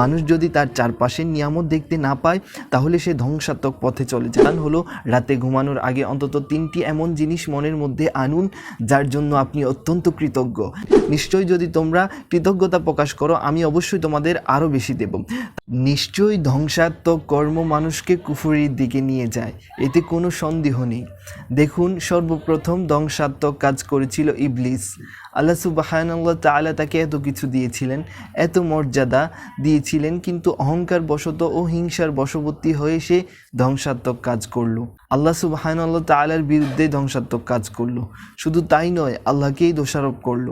মানুষ যদি তার চারপাশের নিয়ামত দেখতে না পায়, তাহলে সে ধ্বংসাত্মক পথে চলে যান হলো রাতে ঘুমানোর আগে অন্তত তিনটি এমন জিনিস মনের মধ্যে আনুন, যার জন্য আপনি অত্যন্ত কৃতজ্ঞ। নিশ্চয়ই যদি তোমরা কৃতজ্ঞতা প্রকাশ করো, আমি অবশ্যই তোমাদের আরও বেশি দেব। নিশ্চয়ই ধ্বংসাত্মক কর্ম মানুষকে কুফুরির দিকে নিয়ে যায়, এতে কোনো সন্দেহ নেই। দেখুন, সর্বপ্রথম ধ্বংসাত্মক কাজ করেছিল ইবলিস। আল্লাহ সুবাহানাল্লাহ তাআলা তাকে এত কিছু দিয়েছিলেন, এত মর্যাদা দিয়েছিলেন, কিন্তু অহংকার বশত ও হিংসার বশবর্তী হয়ে সে ধ্বংসাত্মক কাজ করল। আল্লাহ সুবাহানাল্লাহ তাআলার বিরুদ্ধে ধ্বংসাত্মক কাজ করল। শুধু তাই নয়, আল্লাহকেই দোষারোপ করল।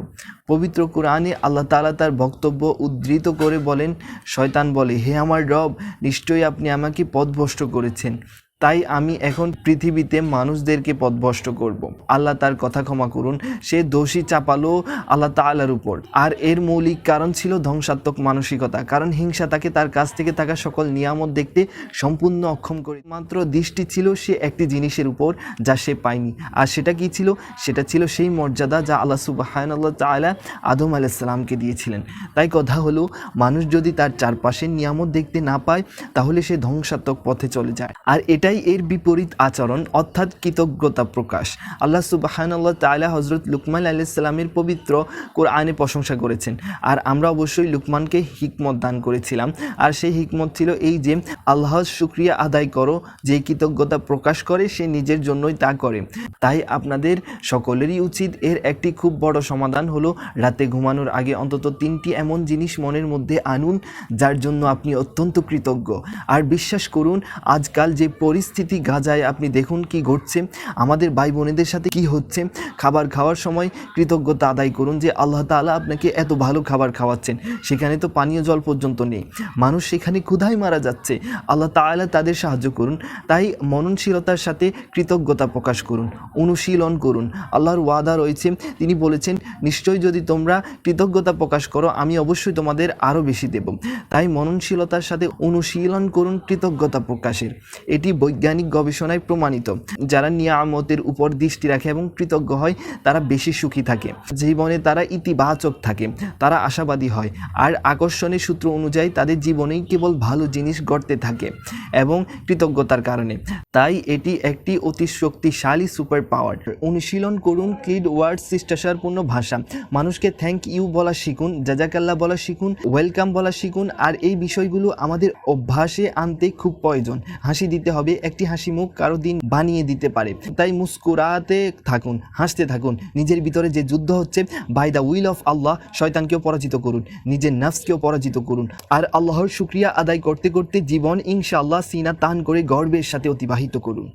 পবিত্র কোরআনে আল্লাহ তাআলা তার বক্তব্য উদ্ধৃত করে বলেন, শয়তান বলে হে আমার রব নিশ্চয়ই আপনি আমাকে পথভ্রষ্ট করেছেন। তাই আমি এখন পৃথিবীতে মানুষদেরকে পথভ্রষ্ট করব। আল্লাহ তার কথা ক্ষমা করুন, সে দোষী চাপালো আল্লাহ তাআলার উপর। আর এর মৌলিক কারণ ছিল ধ্বংসাত্মক মানসিকতা, কারণ হিংসা তাকে তার কাছ থেকে থাকা সকল নিয়ামত দেখতে সম্পূর্ণ অক্ষম করে। মাত্র দৃষ্টি ছিল সে একটি জিনিসের উপর, যা সে পায়নি। আর সেটা কি ছিল? সেটা ছিল সেই মর্যাদা যা আল্লাহ সুবাহানাল্লাহ তাআলা আদম আলাইসাল্লামকে দিয়েছিলেন। তাই কথা হলো, মানুষ যদি তার চারপাশের নিয়ামত দেখতে না পায়, তাহলে সে ধ্বংসাত্মক পথে চলে যায়। আর এটাই এর বিপরীত আচরণ, অর্থাৎ কৃতজ্ঞতা প্রকাশ। আল্লাহ সুবাহানাল্লাহ তাআলা হজরত লুকমান আলাইসাল্লামের পবিত্র কোরআনে প্রশংসা করেছেন। আর আমরা অবশ্যই লুকমানকে হিকমত দান করেছিলাম। আর সেই হিকমত ছিল এই যে, আল্লাহর শুক্রিয়া আদায় করো, যে কৃতজ্ঞতা প্রকাশ করে সে নিজের জন্যই তা করে। তাই আপনাদের সকলেরই উচিত এর একটি খুব বড় সমাধান হলো রাতে ঘুমানোর আগে অন্তত তিনটি এমন জিনিস মনের মধ্যে আনুন, যার জন্য আপনি অত্যন্ত কৃতজ্ঞ। আর বিশ্বাস করুন, আজকাল যে পরিস্থিতি গাজায়, আপনি দেখুন কি ঘটছে। আমাদের ভাই বোনেদের সাথে কি হচ্ছে। খাবার খাওয়ার সময় কৃতজ্ঞতা আদায় করুন যে আল্লাহ তাআলা আপনাকে এত ভালো খাবার খাওয়াচ্ছেন। সেখানে তো পানীয় জল পর্যন্ত নেই। মানুষ সেখানে ক্ষুধায় মারা যাচ্ছে। আল্লাহ তাআলা তাদের সাহায্য করুন। তাই মননশীলতার সাথে কৃতজ্ঞতা প্রকাশ করুন, অনুশীলন করুন। আল্লাহর ওয়াদা রয়েছে। তিনি বলেছেন, নিশ্চয়ই যদি তোমরা কৃতজ্ঞতা প্রকাশ করো, আমি অবশ্যই তোমাদের আরও বেশি দেব। তাই মননশীলতার সাথে অনুশীলন করুন কৃতজ্ঞতা প্রকাশের। এটি বৈজ্ঞানিক গবেষণায় প্রমাণিত। যারা নিয়ামতের উপর দৃষ্টি রাখে এবং কৃতজ্ঞ হয়, তারা বেশি সুখী থাকে। জীবনে তারা ইতিবাচক থাকে, তারা আশাবাদী হয়। আর আকর্ষণের সূত্র অনুযায়ী, তাদের জীবনেই কেবল ভালো জিনিস গড়তে থাকে এবং কৃতজ্ঞতার কারণে। তাই এটি একটি অতি শক্তিশালী সুপার পাওয়ার অনুশীলন করুন কিড ওয়ার্ড শিষ্টাচারপূর্ণ ভাষা। মানুষকে থ্যাংক ইউ বলা শিখুন, জাজাকাল্লা বলা শিখুন, ওয়েলকাম বলা শিখুন, আর এই বিষয়গুলো আমাদের অভ্যাসে আনতে খুব প্রয়োজন। হাসি দিতে হবে একটি হাসি মুখ কারও দিন বানিয়ে দিতে পারে। তাই মুস্কুরাতে থাকুন, হাসতে থাকুন। নিজের ভিতরে যে যুদ্ধ হচ্ছে by the will of Allah শয়তানকেও পরাজিত করুন। নিজের নাফসকেও পরাজিত করুন। আর আল্লাহর শুক্রিয়া আদায় করতে করতে জীবন, ইনশাআল্লাহ, সিনা তান করে গর্বের সাথে অতিবাহিত করুন।